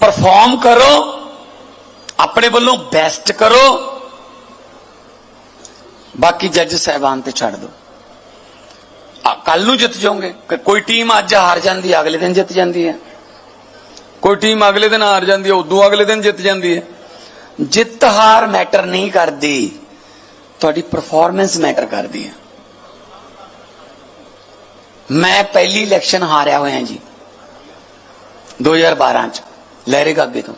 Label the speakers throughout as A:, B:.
A: Perform ਕਰੋ ਆਪਣੇ ਵੱਲੋਂ ਬੈਸਟ ਕਰੋ ਬਾਕੀ ਜੱਜ ਸਹਿਬਾਨ ਤੇ ਛੱਡ ਦਿਓ ਕੱਲ ਨੂੰ ਜਿੱਤ ਜਾਓਗੇ ਕਿ ਕੋਈ ਟੀਮ ਅੱਜ ਹਾਰ ਜਾਂਦੀ ਹੈ ਅਗਲੇ ਦਿਨ ਜਿੱਤ ਜਾਂਦੀ ਹੈ ਕੋਈ ਟੀਮ ਅਗਲੇ ਦਿਨ ਹਾਰ ਜਾਂਦੀ ਹੈ ਉਦੋਂ ਅਗਲੇ ਦਿਨ ਜਿੱਤ ਜਾਂਦੀ ਹੈ ਜਿੱਤ ਹਾਰ ਮੈਟਰ ਨਹੀਂ ਕਰਦੀ ਤੁਹਾਡੀ ਪਰਫਾਰਮੈਂਸ ਮੈਟਰ ਕਰਦੀ ਹੈ ਮੈਂ ਪਹਿਲੀ ਇਲੈਕਸ਼ਨ ਹਾਰਿਆ ਹੋਇਆ ਜੀ 2012 ਚ ਲਹਿਰੇ ਗਾਗੇ ਤੋਂ।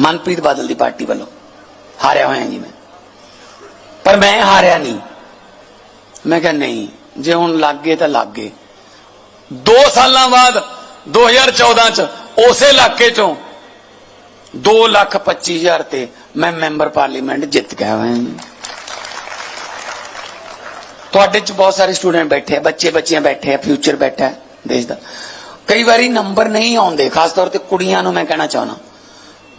A: ਮਨਪ੍ਰੀਤ ਬਾਦਲ ਦੀ ਪਾਰਟੀ ਵੱਲੋਂ। ਹਾਰਿਆ ਹੋਇਆ ਜੀ ਮੈਂ। ਪਰ ਮੈਂ ਹਾਰਿਆ ਨਹੀਂ। ਮੈਂ ਕਿਹਾ ਨਹੀਂ, ਜੇ ਹੁਣ ਲੱਗ ਗਏ ਤਾਂ ਲੱਗ। ਗਏ 2 ਸਾਲਾਂ ਬਾਅਦ 2014 ਚ, ਉਸੇ ਇਲਾਕੇ ਚੋਂ 2 ਲੱਖ 25 ਹਜ਼ਾਰ ਤੇ ਮੈਂ ਮੈਂਬਰ ਪਾਰਲੀਮੈਂਟ ਜਿੱਤ ਗਿਆ ਹੋਇਆ ਜੀ। ਤੁਹਾਡੇ ਚ ਬਹੁਤ ਸਾਰੇ ਸਟੂਡੈਂਟ ਬੈਠੇ ਆ ਬੱਚੇ ਬੱਚੀਆਂ ਬੈਠੇ ਆ, ਫਿਊਚਰ ਬੈਠਾ ਦੇਸ਼ ਦਾ। ਕਈ ਵਾਰੀ ਨੰਬਰ ਨਹੀਂ ਆਉਂਦੇ ਖਾਸ ਤੌਰ ਤੇ ਕੁੜੀਆਂ ਨੂੰ ਮੈਂ ਕਹਿਣਾ ਚਾਹਣਾ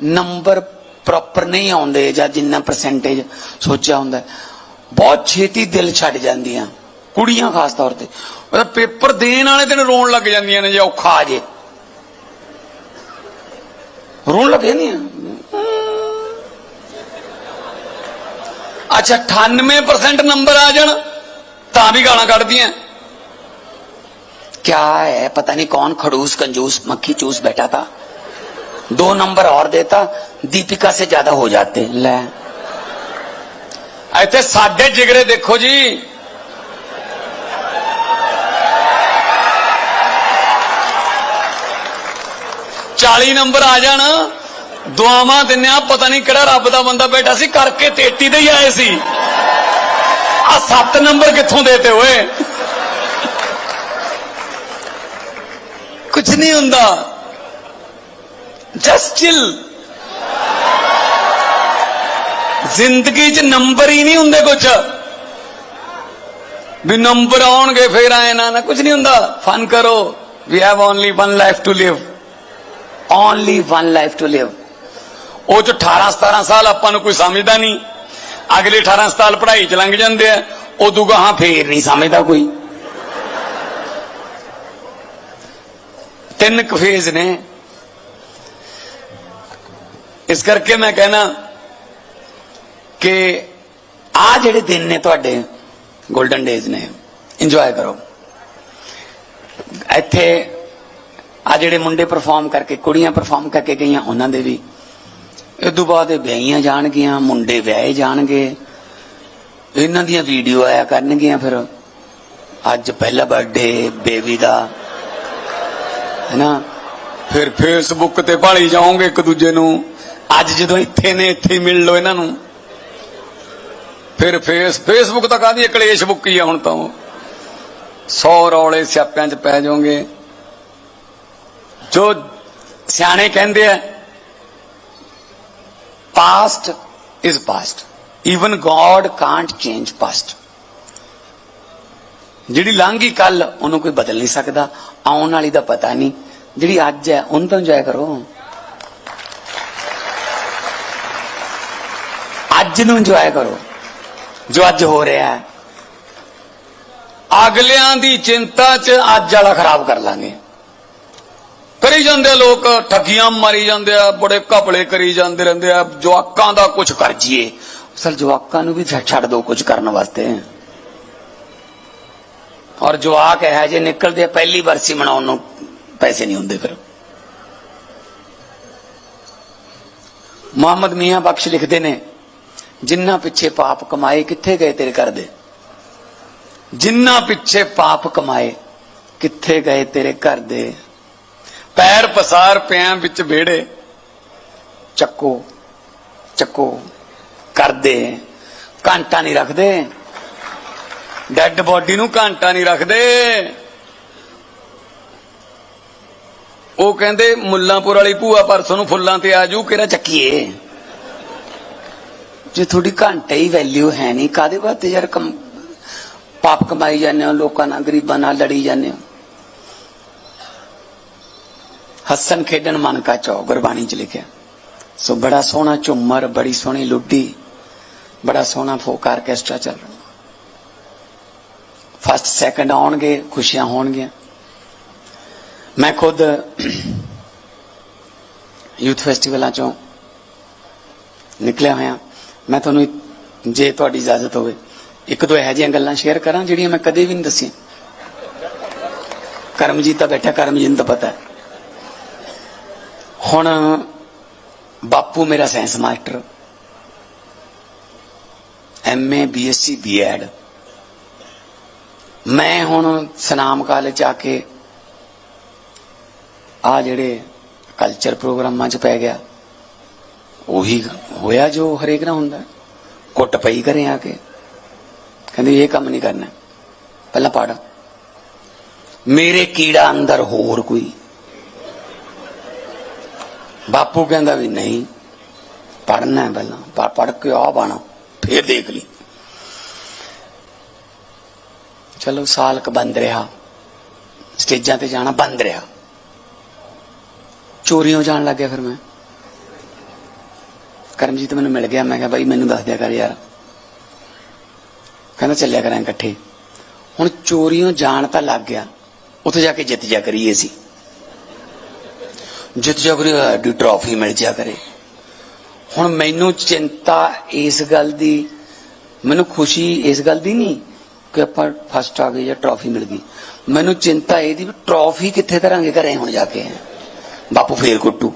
A: ਨੰਬਰ ਪ੍ਰੋਪਰ ਨਹੀਂ ਆਉਂਦੇ ਜਾਂ ਜਿੰਨਾ ਪਰਸੈਂਟੇਜ ਸੋਚਿਆ ਹੁੰਦਾ ਹੈ, ਬਹੁਤ ਛੇਤੀ ਦਿਲ ਛੱਡ ਜਾਂਦੀਆਂ ਕੁੜੀਆਂ ਖਾਸ ਤੌਰ ਤੇ ਉਹਦਾ ਪੇਪਰ ਦੇਣ ਵਾਲੇ ਦਿਨ ਰੋਣ ਲੱਗ ਜਾਂਦੀਆਂ ਨੇ ਜੇ ਔਖਾ ਆ ਜੇ ਰੋਣ ਲੱਗ ਜਾਂਦੀਆਂ ਅੱਛਾ 98% ਨੰਬਰ ਆ ਜਾਣ ਤਾਂ ਵੀ ਗਾਲਾਂ ਕੱਢਦੀਆਂ क्या है पता नहीं कौन खड़ूस कंजूस मक्खी चूस बैठा था दो नंबर और देता दीपिका से ज्यादा हो जाते ले ਇੱਥੇ ਸਾਡੇ ਜਿਗਰੇ ਦੇਖੋ ਜੀ ਚਾਲੀ ਨੰਬਰ ਆ ਜਾਣ ਦੁਆਵਾਂ ਦਿੰਨੇ ਆ ਪਤਾ ਨਹੀਂ ਕਿਹੜਾ ਰੱਬ ਦਾ ਬੰਦਾ ਬੈਠਾ ਸੀ ਕਰਕੇ 33 ਦੇ ਹੀ ਆਏ ਸੀ ਆ 7 ਨੰਬਰ ਕਿੱਥੋਂ ਦੇਤੇ ਓਏ ਕੁਝ ਨਹੀਂ ਹੁੰਦਾ ਜਸਟ ਚਿਲ ਜ਼ਿੰਦਗੀ 'ਚ ਨੰਬਰ ਹੀ ਨਹੀਂ ਹੁੰਦੇ ਕੁਝ ਵੀ ਨੰਬਰ ਆਉਣਗੇ ਫੇਰ ਆਏ ਨਾ ਨਾ ਕੁਝ ਨਹੀਂ ਹੁੰਦਾ ਫਨ ਕਰੋ we have only one life to live only one life to live ਉਹ ਚ 18 17 ਸਾਲ ਆਪਾਂ ਨੂੰ ਕੋਈ ਸਮਝਦਾ ਨਹੀਂ ਅਗਲੇ 18 ਸਾਲ ਪੜ੍ਹਾਈ ਚ ਲੰਘ ਜਾਂਦੇ ਆ ਉਦੋਂ ਗਾਹਾਂ ਫੇਰ ਨਹੀਂ ਸਮਝਦਾ ਕੋਈ ਤਿੰਨ ਕੁ ਫੇਜ਼ ਨੇ। ਇਸ ਕਰਕੇ ਮੈਂ ਕਹਿਣਾ ਕਿ ਆ ਜਿਹੜੇ ਦਿਨ ਨੇ ਤੁਹਾਡੇ 골ਡਨ ਡੇਜ਼ ਨੇ ਇੰਜੋਏ ਕਰੋ। ਇੱਥੇ ਆ ਜਿਹੜੇ ਮੁੰਡੇ ਪਰਫਾਰਮ ਕਰਕੇ, ਕੁੜੀਆਂ ਪਰਫਾਰਮ ਕਰਕੇ ਗਈਆਂ, ਉਹਨਾਂ ਦੇ ਵੀ। ਇਹ ਤੋਂ ਬਾਅਦ ਇਹ ਵਿਆਹੀਆਂ ਜਾਣਗੀਆਂ, ਮੁੰਡੇ ਵਿਆਹੇ ਜਾਣਗੇ। ਇਹਨਾਂ ਦੀਆਂ ਵੀਡੀਓ ਆਇਆ ਕਰਨਗੀਆਂ ਫਿਰ। ਅੱਜ ਪਹਿਲਾ ਬਰਥਡੇ ਬੇਬੀ ਦਾ। ਹੈਨਾ ਫਿਰ ਫੇਸਬੁੱਕ ਤੇ ਭਾਲੀ ਜਾਓਗੇ ਇੱਕ ਦੂਜੇ ਨੂੰ। ਅੱਜ ਜਦੋਂ ਇੱਥੇ ਨੇ, ਇੱਥੇ ਮਿਲ ਲਓ ਇਹਨਾਂ ਨੂੰ। ਫਿਰ ਫੇਸ ਫੇਸਬੁੱਕ ਤਾਂ ਕਾਹਦੀ ਕਲੇਸ਼ ਬੁੱਕ ਹੀ ਆ ਹੁਣ ਤਾਂ 100 ਰੌਲੇ ਸਿਆਪਿਆਂ 'ਚ ਪੈ ਜਾਓਗੇ। ਜੋ ਸਿਆਣੇ ਕਹਿੰਦੇ ਆ past is past even God can't change past ਜਿਹੜੀ ਲੰਘੀ ਕੱਲ ਉਹਨੂੰ ਕੋਈ ਬਦਲ ਨਹੀਂ ਸਕਦਾ। ਆਉਣ ਵਾਲੀ ਦਾ ਪਤਾ ਨਹੀਂ। ਜਿਹੜੀ ਅੱਜ ਹੈ, ਉਹਨੂੰ ਤਾਂ ਇੰਜੋਏ ਕਰੋ। ਅੱਜ ਨੂੰ ਇੰਜੋਏ ਕਰੋ। ਜੋ ਅੱਜ ਹੋ ਰਿਹਾ ਹੈ। ਅਗਲਿਆਂ ਦੀ ਚਿੰਤਾ 'ਚ ਅੱਜ ਵਾਲਾ ਖਰਾਬ ਕਰ ਲਾਂਗੇ। ਕਰੀ ਜਾਂਦੇ ਆ ਲੋਕ, ਠੱਗੀਆਂ ਮਾਰੀ ਜਾਂਦੇ ਆ, ਬੜੇ ਘਪਲੇ ਕਰੀ ਜਾਂਦੇ ਰਹਿੰਦੇ ਆ। ਜਵਾਕਾਂ ਦਾ ਕੁਝ ਕਰ ਜੀਏ। ਅਸਲ ਜਵਾਕਾਂ ਨੂੰ ਵੀ ਛੱਡ- ਛੱਡ ਦਿਓ ਕੁਝ ਕਰਨ ਵਾਸਤੇ। ਔਰ ਜਵਾਕ ਹੈ ਜੇ ਨਿਕਲਦੇ ਆ, ਪਹਿਲੀ ਵਰਸੀ ਮਨਾਉਣ ਨੂੰ ਪੈਸੇ ਨਹੀਂ ਹੁੰਦੇ ਫਿਰ। ਮੁਹੰਮਦ ਮੀਆਂ ਬਖਸ਼ ਲਿਖਦੇ ਨੇ, ਜਿੰਨਾ ਪਿੱਛੇ ਪਾਪ ਕਮਾਏ ਕਿੱਥੇ ਗਏ ਤੇਰੇ ਘਰ ਦੇ? ਜਿੰਨਾ ਪਿੱਛੇ ਪਾਪ ਕਮਾਏ ਕਿੱਥੇ ਗਏ ਤੇਰੇ ਘਰ ਦੇ? ਪੈਰ ਪਸਾਰ ਪਿਆਂ ਵਿੱਚ ਵਿਹੜੇ, ਚੱਕੋ ਚੱਕੋ, ਕਰਦੇ, ਘੰਟਾ ਨਹੀਂ ਰੱਖਦੇ। ਡੈੱਡ ਬੋਡੀ ਨੂੰ ਘੰਟਾ ਨਹੀਂ ਰੱਖਦੇ। ਉਹ ਕਹਿੰਦੇ, ਮੁੱਲਾਂਪੁਰ ਵਾਲੀ ਭੂਆ ਪਰਸੋਂ ਨੂੰ ਫੁੱਲਾਂ ਤੇ ਆਜੂ, ਕਿਹੜਾ ਚੱਕੀਏ? ਜੇ ਤੁਹਾਡੀ ਘੰਟੇ ਹੀ ਵੈਲਿਊ ਹੈ ਨਹੀਂ ਕਾਦੇ ਵਾਸਤੇ ਯਾਰ ਕਮ, ਪਾਪ ਕਮਾਈ ਜਾਂਦੇ ਹੋ, ਲੋਕਾਂ ਨਾਲ, ਗਰੀਬਾਂ ਨਾਲ ਲੜੀ ਜਾਂਦੇ ਹੋ? ਹੱਸਣ ਖੇਡਣ ਮਨ ਕਾ ਚੋ ਗੁਰਬਾਣੀ ਚ ਲਿਖਿਆ। ਸੋ ਬੜਾ ਸੋਹਣਾ ਝੁੰਮਰ, ਬੜੀ ਸੋਹਣੀ ਲੁੱਡੀ, ਬੜਾ ਸੋਹਣਾ ਫੋਕ ਆਰਕੈਸਟਰਾ ਚੱਲ ਰਿਹਾ। ਫਸਟ ਸੈਕੰਡ ਆਉਣਗੇ, ਖੁਸ਼ੀਆਂ ਹੋਣਗੀਆਂ। ਮੈਂ ਖੁਦ ਯੂਥ ਫੈਸਟੀਵਲਾਂ ਚੋਂ ਨਿਕਲਿਆ ਹੋਇਆ। ਮੈਂ ਤੁਹਾਨੂੰ ਜੇ ਤੁਹਾਡੀ ਇਜਾਜ਼ਤ ਹੋਵੇ, ਇੱਕ ਦੋ ਇਹੋ ਜਿਹੀਆਂ ਗੱਲਾਂ ਸ਼ੇਅਰ ਕਰਾਂ ਜਿਹੜੀਆਂ ਮੈਂ ਕਦੇ ਵੀ ਨਹੀਂ ਦੱਸੀਆਂ। ਕਰਮਜੀਤ ਤਾਂ ਬੈਠਾ, ਕਰਮਜੀਤ ਨੂੰ ਤਾਂ ਪਤਾ ਹੈ। ਹੁਣ ਬਾਪੂ ਮੇਰਾ science master M A B Sc B Ed ਮੈਂ ਹੁਣ ਸਨਾਮ ਕਾਲਜ ਜਾ ਕੇ ਆ ਜਿਹੜੇ ਕਲਚਰ ਪ੍ਰੋਗਰਾਮਾਂ 'ਚ ਪੈ ਗਿਆ, ਉਹੀ ਹੋਇਆ ਜੋ ਹਰੇਕ ਨਾਲ ਹੁੰਦਾ। ਹੈ। ਕੁੱਟ ਪਈ ਘਰੇ ਆ ਕੇ। ਕਹਿੰਦੇ, ਇਹ ਕੰਮ ਨਹੀਂ ਕਰਨਾ। ਪਹਿਲਾਂ ਪੜ ਮੇਰੇ ਕੀੜਾ ਅੰਦਰ ਹੋਰ ਕੋਈ। ਬਾਪੂ ਕਹਿੰਦਾ ਵੀ ਨਹੀਂ ਪੜਨਾ ਪਹਿਲਾਂ। ਪੜ ਕੇ ਆ ਬਾਣਾ, ਫੇਰ ਦੇਖ ਲਈ। ਚਲੋ ਸਾਲ ਕ ਬੰਦ ਰਿਹਾ। ਸਟੇਜਾਂ ਤੇ ਜਾਣਾ ਬੰਦ ਰਿਹਾ। ਚੋਰੀਆਂ ਜਾਣ ਲੱਗ ਗਿਆ ਫਿਰ ਮੈਂ। ਕਰਮਜੀਤ ਮੈਨੂੰ ਮਿਲ ਗਿਆ, ਮੈਂ ਕਿਹਾ ਬਾਈ ਮੈਨੂੰ ਦੱਸ ਦਿਆ ਕਰ ਯਾਰ। ਕਹਿੰਦਾ ਚੱਲਿਆ ਕਰਾਂ ਇਕੱਠੇ। ਹੁਣ ਚੋਰੀਆਂ ਜਾਣ ਤਾਂ ਲੱਗ ਗਿਆ। ਉੱਥੇ ਜਾ ਕੇ ਜਿੱਤ ਜਾ ਕਰੀਏ ਸੀ ਜਿੱਤ ਜਾ ਕਰੀ ਦੀ ਟਰਾਫੀ ਮਿਲ ਜਾ ਕਰੇ। ਹੁਣ ਮੈਨੂੰ ਚਿੰਤਾ ਇਸ ਗੱਲ ਦੀ, ਮੈਨੂੰ ਖੁਸ਼ੀ ਇਸ ਗੱਲ ਦੀ ਨਹੀਂ। ਕਿ ਆਪਾਂ ਫਸਟ ਆ ਗਏ ਜਾਂ ਟਰਾਫੀ ਮਿਲ ਗਈ। ਮੈਨੂੰ ਚਿੰਤਾ ਇਹਦੀ ਵੀ ਟਰਾਫੀ ਕਿੱਥੇ ਧਰਾਂਗੇ ਘਰੇ ਹੁਣ ਜਾ ਕੇ। ਬਾਪੂ ਫੇਰ ਕੁੱਟੂ।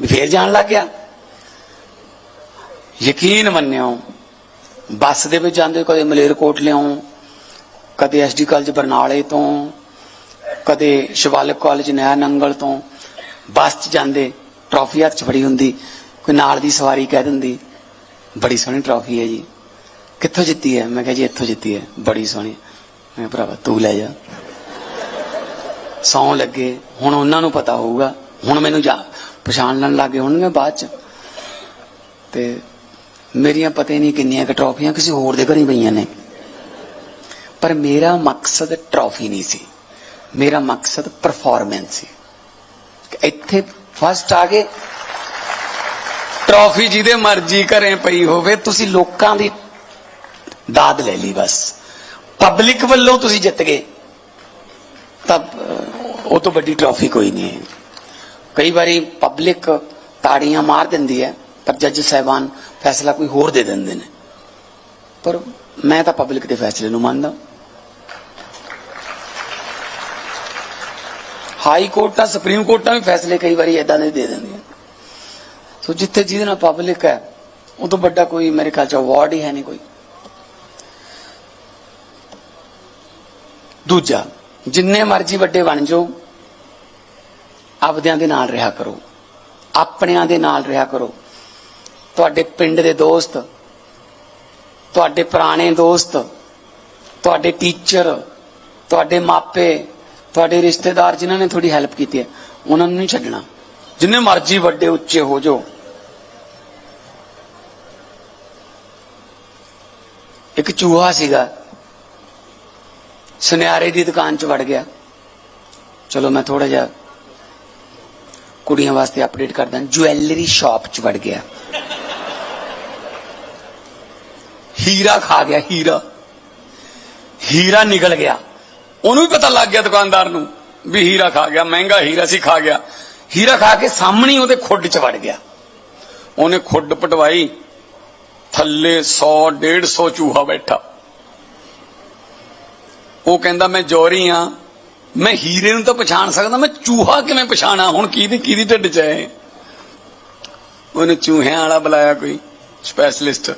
A: ਵੀ ਫੇਰ ਜਾਣ ਲੱਗ ਗਿਆ। ਯਕੀਨ ਮੰਨਿਓ, ਬੱਸ ਦੇ ਵਿੱਚ ਜਾਂਦੇ ਕਦੇ ਮਲੇਰਕੋਟ ਲਿਆਉਂ, ਕਦੇ ਐਸਡੀ ਕਾਲਜ ਬਰਨਾਲੇ ਤੋਂ, ਕਦੇ ਸ਼ਿਵਾਲਿਕ ਕਾਲਜ ਨਇਆ ਨੰਗਲ ਤੋਂ, ਬੱਸ 'ਚ ਜਾਂਦੇ ਟਰਾਫੀ ਹੱਥ 'ਚ ਫੜੀ ਹੁੰਦੀ, ਕੋਈ ਨਾਲ ਦੀ ਸਵਾਰੀ ਕਹਿ ਦਿੰਦੀ, ਬੜੀ ਸੋਹਣੀ ਟਰਾਫੀ ਹੈ ਜੀ। ਕਿੱਥੋਂ ਜਿੱਤੀ ਹੈ? ਮੈਂ ਕਿਹਾ ਜੀ ਇੱਥੋਂ ਜਿੱਤੀ ਹੈ। ਬੜੀ ਸੋਹਣੀ। ਮੈਂ ਕਿਹਾ, ਭਰਾਵਾ ਤੂੰ ਲੈ ਜਾ। ਸੌਂ ਲੱਗੇ। ਹੁਣ ਉਹਨਾਂ ਨੂੰ ਪਤਾ ਹੋਊਗਾ। ਹੁਣ ਮੈਨੂੰ ਜਾ ਪਛਾਣਨ ਲੱਗੇ ਹੋਣਗੇ ਬਾਅਦ 'ਚ। ਤੇ ਮੇਰੀਆਂ ਪਤਾ ਨਹੀਂ ਕਿੰਨੀਆਂ ਕੁ ਟਰਾਫੀਆਂ ਕਿਸੇ ਹੋਰ ਦੇ ਘਰੇ ਪਈਆਂ ਨੇ। ਪਰ ਮੇਰਾ ਮਕਸਦ ਟਰੋਫੀ ਨਹੀਂ ਸੀ। ਮੇਰਾ ਮਕਸਦ ਪਰਫਾਰਮੈਂਸ ਸੀ। ਇੱਥੇ ਫਸਟ ਆ ਕੇ ਟਰੋਫੀ ਜਿਹਦੇ ਮਰਜ਼ੀ ਘਰੇ ਪਈ ਹੋਵੇ ਤੁਸੀਂ ਲੋਕਾਂ ਦੀ ਦਾਦ ਲੈ ਲਈ ਬਸ। ਪਬਲਿਕ ਵੱਲੋਂ ਤੁਸੀਂ ਜਿੱਤ ਗਏ। ਤਾਂ ਉਹ ਤੋਂ ਵੱਡੀ ਟਰਾਫੀ ਕੋਈ ਨਹੀਂ ਹੈ। ਕਈ ਵਾਰੀ ਪਬਲਿਕ ਤਾੜੀਆਂ ਮਾਰ ਦਿੰਦੀ ਹੈ, ਪਰ ਜੱਜ ਸਾਹਿਬਾਨ ਫੈਸਲਾ ਕੋਈ ਹੋਰ ਦੇ ਦਿੰਦੇ ਨੇ। ਪਰ ਮੈਂ ਤਾਂ ਪਬਲਿਕ ਦੇ ਫੈਸਲੇ ਨੂੰ ਮੰਨਦਾ। ਹਾਈ ਕੋਰਟਾਂ ਸੁਪਰੀਮ ਕੋਰਟਾਂ ਵੀ ਫੈਸਲੇ ਕਈ ਵਾਰੀ ਇਦਾਂ ਦੇ ਦੇ ਦਿੰਦੀਆਂ ਸੋ ਜਿੱਥੇ ਜਿਹਦੇ ਨਾਲ ਪਬਲਿਕ ਹੈ, ਉਹ ਤੋਂ ਵੱਡਾ ਕੋਈ ਮੇਰੇ ਖਿਆਲ ਚ ਅਵਾਰਡ ਹੀ ਹੈ ਨਹੀਂ ਕੋਈ। ਦੂਜਾ, ਜਿੰਨੇ ਮਰਜ਼ੀ ਵੱਡੇ ਬਣ ਜਾਓ, ਆਪਦਿਆਂ ਦੇ ਨਾਲ ਰਿਹਾ ਕਰੋ, ਆਪਣਿਆਂ ਦੇ ਨਾਲ ਰਿਹਾ ਕਰੋ। ਤੁਹਾਡੇ ਪਿੰਡ ਦੇ ਦੋਸਤ, ਤੁਹਾਡੇ ਪੁਰਾਣੇ ਦੋਸਤ, ਤੁਹਾਡੇ ਟੀਚਰ, ਤੁਹਾਡੇ ਮਾਪੇ, ਤੁਹਾਡੇ ਰਿਸ਼ਤੇਦਾਰ ਜਿਨ੍ਹਾਂ ਨੇ ਤੁਹਾਡੀ ਹੈਲਪ ਕੀਤੀ ਹੈ, ਉਹਨਾਂ ਨੂੰ ਨਹੀਂ ਛੱਡਣਾ। ਜਿੰਨੇ ਮਰਜ਼ੀ ਵੱਡੇ ਉੱਚੇ ਹੋ ਜਾਓ। ਇੱਕ ਚੂਹਾ ਸੀਗਾ ਸੁਨਿਆਰੇ ਦੀ ਦੁਕਾਨ 'ਚ ਵੜ ਗਿਆ। ਚਲੋ ਮੈਂ ਥੋੜਾ ਜਿਹਾ ਕੁੜੀਆਂ ਵਾਸਤੇ ਅਪਡੇਟ ਕਰਦਾ। ਜੁਐਲਰੀ ਸ਼ਾਪ 'ਚ ਵੜ ਗਿਆ। ਹੀਰਾ ਖਾ ਗਿਆ, ਹੀਰਾ। ਹੀਰਾ ਨਿਕਲ ਗਿਆ। ਉਹਨੂੰ ਵੀ ਪਤਾ ਲੱਗ ਗਿਆ ਦੁਕਾਨਦਾਰ ਨੂੰ ਵੀ ਹੀਰਾ ਖਾ ਗਿਆ, ਮਹਿੰਗਾ ਹੀਰਾ ਸੀ, ਖਾ ਗਿਆ। ਹੀਰਾ ਖਾ ਕੇ ਸਾਹਮਣੇ ਉਹਦੇ ਖੁੱਡ 'ਚ ਵੜ ਗਿਆ। ਉਹਨੇ ਖੁੱਡ ਪਟਵਾਈ, ਥੱਲੇ 100 150 ਚੂਹਾ ਬੈਠਾ। ਉਹ ਕਹਿੰਦਾ, ਮੈਂ ਜੋਰੀ ਆ। ਮੈਂ ਹੀਰੇ ਨੂੰ ਤਾਂ ਪਛਾਣ ਸਕਦਾ। ਮੈਂ ਚੂਹਾ ਕਿਵੇਂ ਪਛਾਣਾ? ਹੁਣ ਕਿਹਦੀ ਕਿਹਦੀ ਢਿੱਡ 'ਚ ਹੈ ਉਹਨੇ ਚੂਹਿਆਂ ਵਾਲਾ ਬੁਲਾਇਆ ਕੋਈ ਸਪੈਸ਼ਲਿਸਟ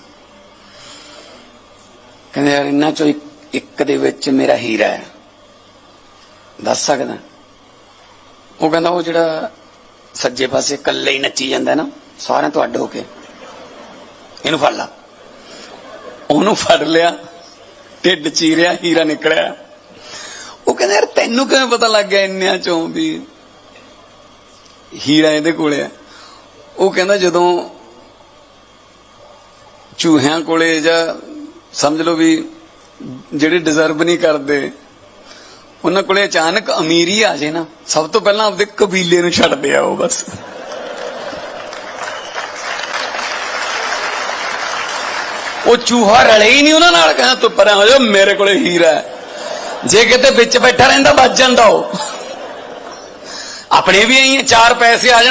A: ਕਹਿੰਦੇ, ਯਾਰ, ਇਹਨਾਂ ਚੋਂ ਇੱਕ- ਦੇ ਵਿੱਚ ਮੇਰਾ ਹੀਰਾ ਹੈ। ਦੱਸ ਸਕਦਾ? ਉਹ ਕਹਿੰਦਾ, ਉਹ ਜਿਹੜਾ ਸੱਜੇ ਪਾਸੇ ਇਕੱਲੇ ਹੀ ਨੱਚੀ ਜਾਂਦਾ ਨਾ, ਸਾਰਿਆਂ ਤੋਂ ਹੋ ਕੇ, ਇਹਨੂੰ ਫੜ ਲਾ। ਉਹਨੂੰ ਫੜ ਲਿਆ। ਢਿੱਡ ਚੀਰਿਆ, ਹੀਰਾ ਨਿਕਲਿਆ। ਉਹ ਕਹਿੰਦਾ, ਯਾਰ, ਤੈਨੂੰ ਕਿਵੇਂ ਪਤਾ ਲੱਗ ਗਿਆ ਇੰਨਿਆਂ ਚੋਂ ਵੀ ਹੀਰਾ ਇਹਦੇ ਕੋਲੇ ਆ? ਉਹ ਕਹਿੰਦਾ, ਜਦੋਂ ਚੂਹਿਆਂ ਕੋਲੇ ਜਾਂ ਸਮਝ ਲਓ ਵੀ ਜਿਹੜੇ ਡਿਜ਼ਰਵ ਨਹੀਂ ਕਰਦੇ, ਉਹਨਾਂ ਕੋਲੇ ਅਚਾਨਕ ਅਮੀਰੀ ਆ ਜੇ ਨਾ, ਸਭ ਤੋਂ ਪਹਿਲਾਂ ਆਪਦੇ ਕਬੀਲੇ ਨੂੰ ਛੱਡਦੇ ਆ ਉਹ ਬਸ। ਉਹ ਚੂਹਾ ਰਲੇ ਹੀ ਨਹੀਂ ਉਹਨਾਂ ਨਾਲ, ਕਹਿੰਦਾ ਤੂੰ ਪਰਾਂ ਹੋ ਜਾ ਮੇਰੇ ਕੋਲੇ ਹੀਰਾ ਜੇ ਕਿਤੇ ਵਿੱਚ ਬੈਠਾ ਰਹਿੰਦਾ, ਵੱਜ ਜਾਂਦਾ ਉਹ। ਆਪਣੇ ਵੀ ਆਈ ਚਾਰ ਪੈਸੇ ਆ ਜਾਣ।